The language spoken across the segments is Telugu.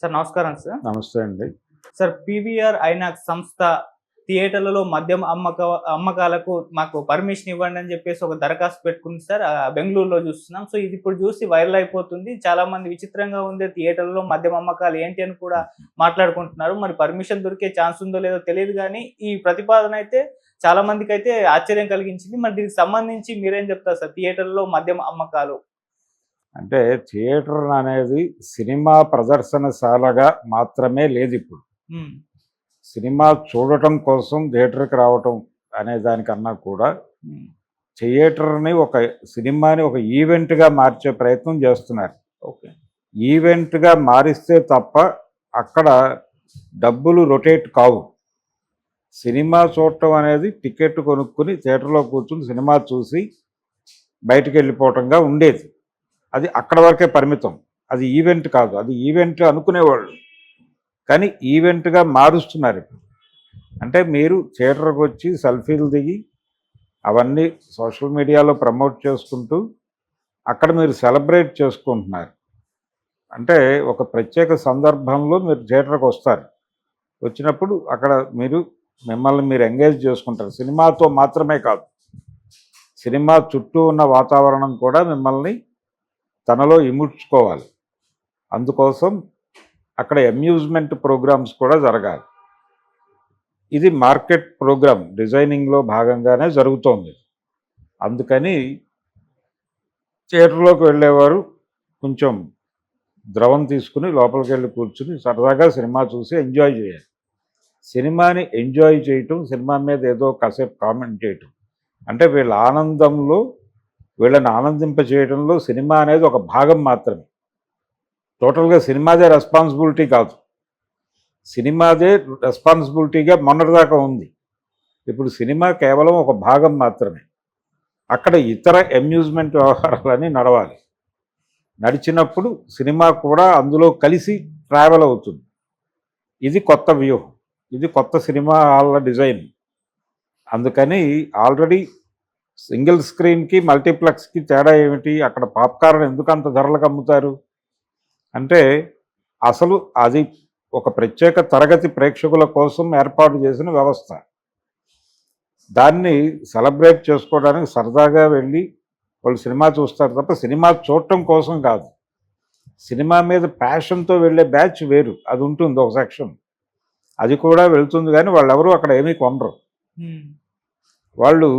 సార్ నమస్కారం సార్. నమస్తే అండి. సార్ పీవీఆర్ ఐనాక్స్ సంస్థ థియేటర్లలో మద్యం అమ్మక అమ్మకాలకు మాకు పర్మిషన్ ఇవ్వండి అని చెప్పేసి ఒక దరఖాస్తు పెట్టుకుంది సార్. బెంగళూరులో చూస్తున్నాం. సో ఇది ఇప్పుడు చూసి వైరల్ అయిపోతుంది. చాలా మంది విచిత్రంగా ఉంది థియేటర్లలో మద్యం అమ్మకాలు ఏంటి అని కూడా మాట్లాడుకుంటున్నారు. మరి పర్మిషన్ దొరికే ఛాన్స్ ఉందో లేదో తెలియదు కానీ ఈ ప్రతిపాదన అయితే చాలా మందికి అయితే ఆశ్చర్యం కలిగించింది. మరి దీనికి సంబంధించి మీరేం చెప్తారు సార్? థియేటర్లో మద్యం అమ్మకాలు అంటే థియేటర్ అనేది సినిమా ప్రదర్శనశాలగా మాత్రమే లేదు ఇప్పుడు. సినిమా చూడటం కోసం థియేటర్కి రావటం అనే దానికన్నా కూడా థియేటర్ని ఒక సినిమాని ఒక ఈవెంట్గా మార్చే ప్రయత్నం చేస్తున్నారు. ఓకే. ఈవెంట్గా మారిస్తే తప్ప అక్కడ డబ్బులు రొటేట్ కావు. సినిమా చూడటం అనేది టికెట్ కొనుక్కుని థియేటర్లో కూర్చుని సినిమా చూసి బయటికి వెళ్ళిపోవటంగా ఉండేది. అది అక్కడ వరకే పరిమితం. అది ఈవెంట్ కాదు. అది ఈవెంట్ అనుకునేవాళ్ళు. కానీ ఈవెంట్గా మారుస్తున్నారు ఇప్పుడు. అంటే మీరు థియేటర్కి వచ్చి సెల్ఫీలు దిగి అవన్నీ సోషల్ మీడియాలో ప్రమోట్ చేసుకుంటూ అక్కడ మీరు సెలబ్రేట్ చేసుకుంటున్నారు. అంటే ఒక ప్రత్యేక సందర్భంలో మీరు థియేటర్కి వస్తారు. వచ్చినప్పుడు అక్కడ మీరు మిమ్మల్ని మీరు ఎంగేజ్ చేసుకుంటారు. సినిమాతో మాత్రమే కాదు. సినిమా చుట్టూ ఉన్న వాతావరణం కూడా మిమ్మల్ని తనలో ఇముడ్చుకోవాలి. అందుకోసం అక్కడ అమ్యూజ్మెంట్ ప్రోగ్రామ్స్ కూడా జరగాలి. ఇది మార్కెట్ ప్రోగ్రామ్ డిజైనింగ్లో భాగంగానే జరుగుతోంది. అందుకని థియేటర్లోకి వెళ్ళేవారు కొంచెం ద్రవం తీసుకుని లోపలికి వెళ్ళి కూర్చుని సరదాగా సినిమా చూసి ఎంజాయ్ చేయాలి. సినిమాని ఎంజాయ్ చేయటం సినిమా మీద ఏదో కాసేపు కామెంట్ చేయటం. అంటే వీళ్ళ ఆనందంలో వీళ్ళని ఆనందింపచేయడంలో సినిమా అనేది ఒక భాగం మాత్రమే. టోటల్గా సినిమాదే రెస్పాన్సిబిలిటీ కాదు. సినిమాదే రెస్పాన్సిబిలిటీగా మొన్నటిదాకా ఉంది. ఇప్పుడు సినిమా కేవలం ఒక భాగం మాత్రమే. అక్కడ ఇతర అమ్యూజ్మెంట్ వ్యవహారాలన్నీ నడవాలి. నడిచినప్పుడు సినిమా కూడా అందులో కలిసి ట్రావెల్ అవుతుంది. ఇది కొత్త వ్యూహం. ఇది కొత్త సినిమా హాళ్ళ డిజైన్. అందుకని ఆల్రెడీ సింగిల్ స్క్రీన్కి మల్టీప్లెక్స్కి తేడా ఏమిటి? అక్కడ పాప్కార్న్ ఎందుకు అంత ధరలకు అమ్ముతారు? అంటే అసలు అది ఒక ప్రత్యేక తరగతి ప్రేక్షకుల కోసం ఏర్పాటు చేసిన వ్యవస్థ. దాన్ని సెలబ్రేట్ చేసుకోవడానికి సరదాగా వెళ్ళి వాళ్ళు సినిమా చూస్తారు తప్ప సినిమా చూడటం కోసం కాదు. సినిమా మీద ప్యాషన్తో వెళ్ళే బ్యాచ్ వేరు. అది ఉంటుంది ఒక సెక్షన్ అది కూడా వెళ్తుంది కానీ వాళ్ళు ఎవరు అక్కడ ఏమీ కొనరు. వాళ్ళు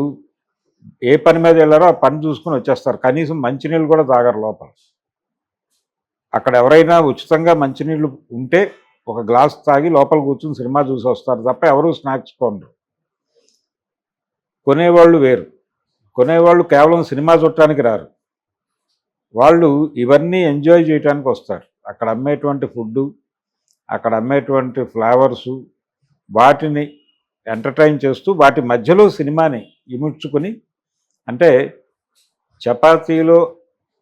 ఏ పని మీద వెళ్ళారో ఆ పని చూసుకుని వచ్చేస్తారు. కనీసం మంచినీళ్ళు కూడా తాగరు లోపల. అక్కడ ఎవరైనా ఉచితంగా మంచినీళ్ళు ఉంటే ఒక గ్లాస్ తాగి లోపల కూర్చుని సినిమా చూసి వస్తారు తప్ప ఎవరు స్నాక్స్ కొనరు. కొనేవాళ్ళు వేరు. కొనేవాళ్ళు కేవలం సినిమా చూడటానికి రారు. వాళ్ళు ఇవన్నీ ఎంజాయ్ చేయడానికి వస్తారు. అక్కడ అమ్మేటువంటి ఫుడ్డు అక్కడ అమ్మేటువంటి ఫ్లేవర్సు వాటిని ఎంటర్టైన్ చేస్తూ వాటి మధ్యలో సినిమాని ఇముడ్చుకొని అంటే చపాతీలో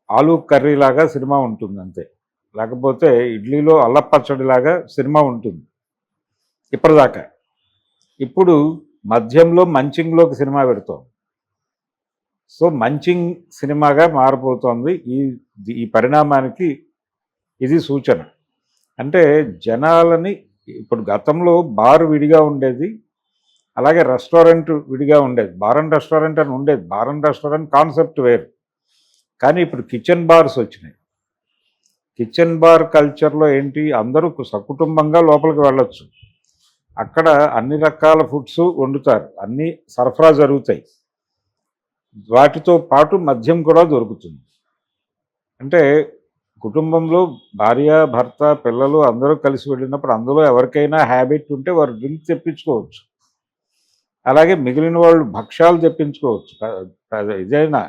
ఆలు కర్రీ లాగా సినిమా ఉంటుంది అంతే. లేకపోతే ఇడ్లీలో అల్లపచ్చడిలాగా సినిమా ఉంటుంది. ఇప్పటిదాకా. ఇప్పుడు మధ్యంలో మంచింగ్లోకి సినిమా పెడుతోంది. సో మంచింగ్ సినిమాగా మారిపోతుంది. ఈ ఈ పరిణామానికి ఇది సూచన. అంటే జనాలని ఇప్పుడు గతంలో బారు విడిగా ఉండేది అలాగే రెస్టారెంట్ విడిగా ఉండేది. బార్ అండ్ రెస్టారెంట్ అని ఉండేది. బార్ అండ్ రెస్టారెంట్ కాన్సెప్ట్ వేరు. కానీ ఇప్పుడు కిచెన్ బార్స్ వచ్చినాయి. కిచెన్ బార్ కల్చర్లో ఏంటి? అందరూ సకుటుంబంగా లోపలికి వెళ్ళొచ్చు. అక్కడ అన్ని రకాల ఫుడ్స్ వండుతారు. అన్నీ సరఫరా జరుగుతాయి. వాటితో పాటు మద్యం కూడా దొరుకుతుంది. అంటే కుటుంబంలో భార్య భర్త పిల్లలు అందరూ కలిసి వెళ్ళినప్పుడు అందులో ఎవరికైనా హ్యాబిట్ ఉంటే వారు డ్రింక్ తెప్పించుకోవచ్చు. అలాగే మిగిలిన వాళ్ళు భక్ష్యాలు తెప్పించుకోవచ్చు. ఇదైనా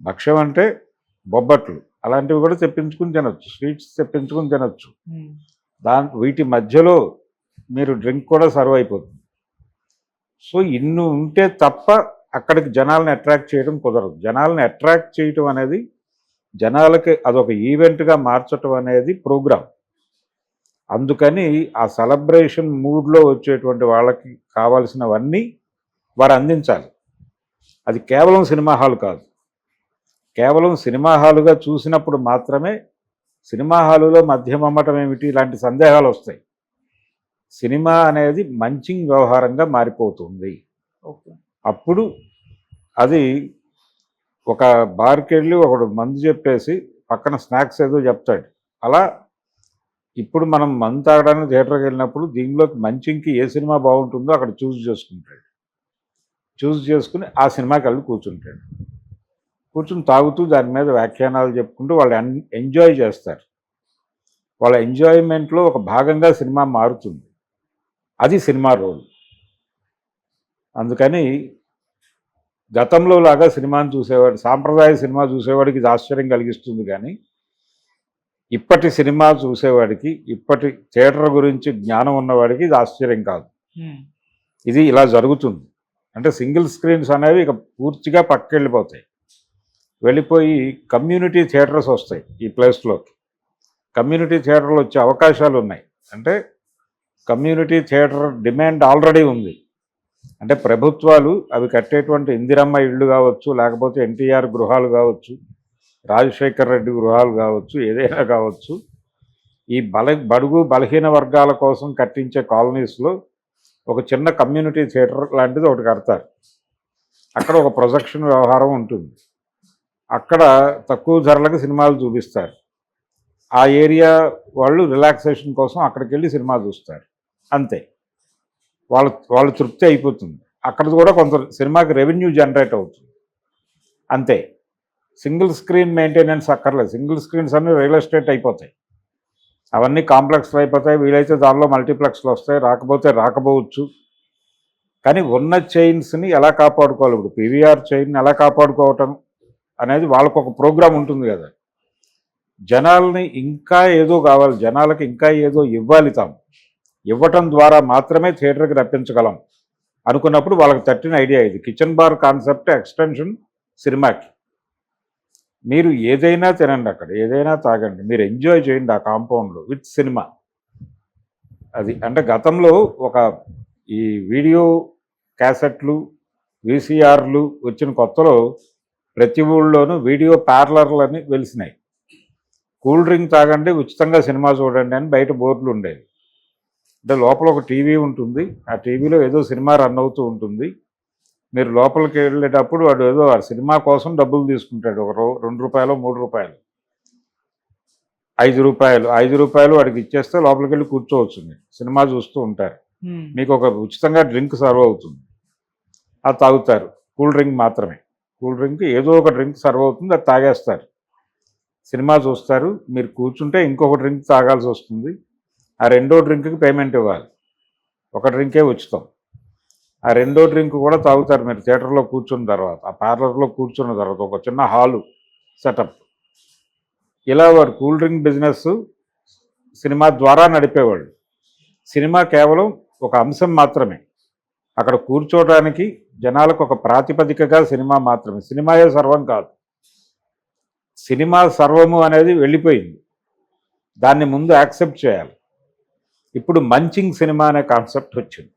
భక్ష్యం అంటే బొబ్బట్లు అలాంటివి కూడా తెప్పించుకుని తినొచ్చు. స్వీట్స్ తెప్పించుకుని తినొచ్చు. దాని వీటి మధ్యలో మీరు డ్రింక్ కూడా సర్వ్ అయిపోతుంది. సో ఇన్ని ఉంటే తప్ప అక్కడికి జనాలను అట్రాక్ట్ చేయడం కుదరదు. జనాలను అట్రాక్ట్ చేయటం అనేది జనాలకి అదొక ఈవెంట్గా మార్చటం అనేది ప్రోగ్రామ్ అందుకని ఆ సెలబ్రేషన్ మూడ్లో వచ్చేటువంటి వాళ్ళకి కావాల్సినవన్నీ వారు అందించాలి. అది కేవలం సినిమా హాల్ కాదు. కేవలం సినిమా హాలుగా చూసినప్పుడు మాత్రమే సినిమా హాలులో మద్యం అమ్మటం ఏమిటి? ఇలాంటి సందేహాలు వస్తాయి. సినిమా అనేది మంచింగ్ వ్యవహారంగా మారిపోతుంది. అప్పుడు అది ఒక బార్కి వెళ్ళి ఒకడు మందు చెప్పేసి పక్కన స్నాక్స్ ఏదో చెప్తాడు. అలా ఇప్పుడు మనం మందు తాగడానికి థియేటర్కి వెళ్ళినప్పుడు దీనిలోకి మంచింగ్కి ఏ సినిమా బాగుంటుందో అక్కడ చూస్ చేసుకుంటాడు. చూస్ చేసుకుని ఆ సినిమాకి వెళ్ళి కూర్చుంటాడు. కూర్చుని తాగుతూ దాని మీద వ్యాఖ్యానాలు చెప్పుకుంటూ వాళ్ళు ఎంజాయ్ చేస్తారు. వాళ్ళ ఎంజాయ్మెంట్లో ఒక భాగంగా సినిమా మారుతుంది. అది సినిమా రోల్. అందుకని గతంలో లాగా సినిమాని చూసేవాడు సాంప్రదాయ సినిమా చూసేవాడికి ఇది ఆశ్చర్యం కలిగిస్తుంది కానీ ఇప్పటి సినిమా చూసేవాడికి ఇప్పటి థియేటర్ గురించి జ్ఞానం ఉన్నవాడికి ఇది ఆశ్చర్యం కాదు. ఇది ఇలా జరుగుతుంది. అంటే సింగిల్ స్క్రీన్స్ అనేవి ఇక పూర్తిగా పక్కకి వెళ్ళిపోతాయి వెళ్ళిపోయి కమ్యూనిటీ థియేటర్స్ వస్తాయి ఈ ప్లేస్లోకి. కమ్యూనిటీ థియేటర్లు వచ్చే అవకాశాలు ఉన్నాయి. అంటే కమ్యూనిటీ థియేటర్ డిమాండ్ ఆల్రెడీ ఉంది. అంటే ప్రభుత్వాలు అవి కట్టేటువంటి ఇందిరమ్మ ఇళ్ళు కావచ్చు లేకపోతే ఎన్టీఆర్ గృహాలు కావచ్చు రాజశేఖర్ రెడ్డి గృహాలు కావచ్చు ఏదైనా కావచ్చు ఈ బల బడుగు బలహీన వర్గాల కోసం కట్టించే కాలనీస్లో ఒక చిన్న కమ్యూనిటీ థియేటర్ లాంటిది ఒకటి కడతారు. అక్కడ ఒక ప్రొజెక్షన్ వ్యవహారం ఉంటుంది. అక్కడ తక్కువ ధరలకు సినిమాలు చూపిస్తారు. ఆ ఏరియా వాళ్ళు రిలాక్సేషన్ కోసం అక్కడికి వెళ్ళి సినిమా చూస్తారు. అంతే. వాళ్ళ వాళ్ళ తృప్తి అయిపోతుంది. అక్కడ కూడా కొంత సినిమాకి రెవెన్యూ జనరేట్ అవుతుంది. అంతే. సింగిల్ స్క్రీన్ మెయింటెనెన్స్ అక్కర్లేదు. సింగిల్ స్క్రీన్స్ అన్నీ రియల్ ఎస్టేట్ అయిపోతాయి. అవన్నీ కాంప్లెక్స్లు అయిపోతాయి. వీలైతే దానిలో మల్టీప్లెక్స్లు వస్తాయి. రాకపోతే రాకపోవచ్చు. కానీ ఉన్న చైన్స్ని ఎలా కాపాడుకోవాలి? ఇప్పుడు పీవీఆర్ చైన్ ఎలా కాపాడుకోవటం అనేది వాళ్ళకు ఒక ప్రోగ్రామ్ ఉంటుంది కదా. జనాల్ని ఇంకా ఏదో కావాలి. జనాలకి ఇంకా ఏదో ఇవ్వాలి తాము. ఇవ్వటం ద్వారా మాత్రమే థియేటర్కి రప్పించగలం అనుకున్నప్పుడు వాళ్ళకి తట్టిన ఐడియా ఇది. కిచెన్ బార్ కాన్సెప్ట్ ఎక్స్టెన్షన్ సినిమాకి. మీరు ఏదైనా తినండి అక్కడ ఏదైనా తాగండి. మీరు ఎంజాయ్ చేయండి ఆ కాంపౌండ్లో విత్ సినిమా. అది అంటే గతంలో ఒక ఈ వీడియో క్యాసెట్లు వీసీఆర్లు వచ్చిన కొత్తలో ప్రతి ఊళ్ళోనూ వీడియో పార్లర్లని వెలిసినాయి. కూల్ డ్రింక్ తాగండి ఉచితంగా సినిమా చూడండి అని బయట బోర్డులు ఉండేవి. అంటే లోపల ఒక టీవీ ఉంటుంది. ఆ టీవీలో ఏదో సినిమా రన్ అవుతూ ఉంటుంది. మీరు లోపలికి వెళ్ళేటప్పుడు వాడు ఏదో సినిమా కోసం డబ్బులు తీసుకుంటాడు. ఒక రూ రెండు రూపాయలు మూడు రూపాయలు. ఐదు రూపాయలు. ఐదు రూపాయలు వాడికి ఇచ్చేస్తే లోపలికి వెళ్ళి కూర్చోవచ్చు మీరు. సినిమా చూస్తూ ఉంటారు. మీకు ఒక ఉచితంగా డ్రింక్ సర్వ్ అవుతుంది. అది తాగుతారు. కూల్ డ్రింక్ మాత్రమే. కూల్ డ్రింక్ ఏదో ఒక డ్రింక్ సర్వ్ అవుతుంది అది తాగేస్తారు. సినిమా చూస్తారు. మీరు కూర్చుంటే ఇంకొక డ్రింక్ తాగాల్సి వస్తుంది. ఆ రెండో డ్రింక్కి పేమెంట్ ఇవ్వాలి. ఒక డ్రింకే ఉచితం. ఆ రెండో డ్రింక్ కూడా తాగుతారు మీరు థియేటర్లో కూర్చున్న తర్వాత ఆ పార్లర్లో కూర్చున్న తర్వాత ఒక చిన్న హాలు సెటప్. ఇలా వారు కూల్ డ్రింక్ బిజినెస్ సినిమా ద్వారా నడిపేవాళ్ళు సినిమా కేవలం ఒక అంశం మాత్రమే. అక్కడ కూర్చోవడానికి జనాలకు ఒక ప్రాతిపదికగా సినిమా మాత్రమే. సినిమాయే సర్వం కాదు. సినిమా సర్వము అనేది వెళ్ళిపోయింది. దాన్ని ముందు యాక్సెప్ట్ చేయాలి. ఇప్పుడు మంచింగ్ సినిమా అనే కాన్సెప్ట్ వచ్చింది.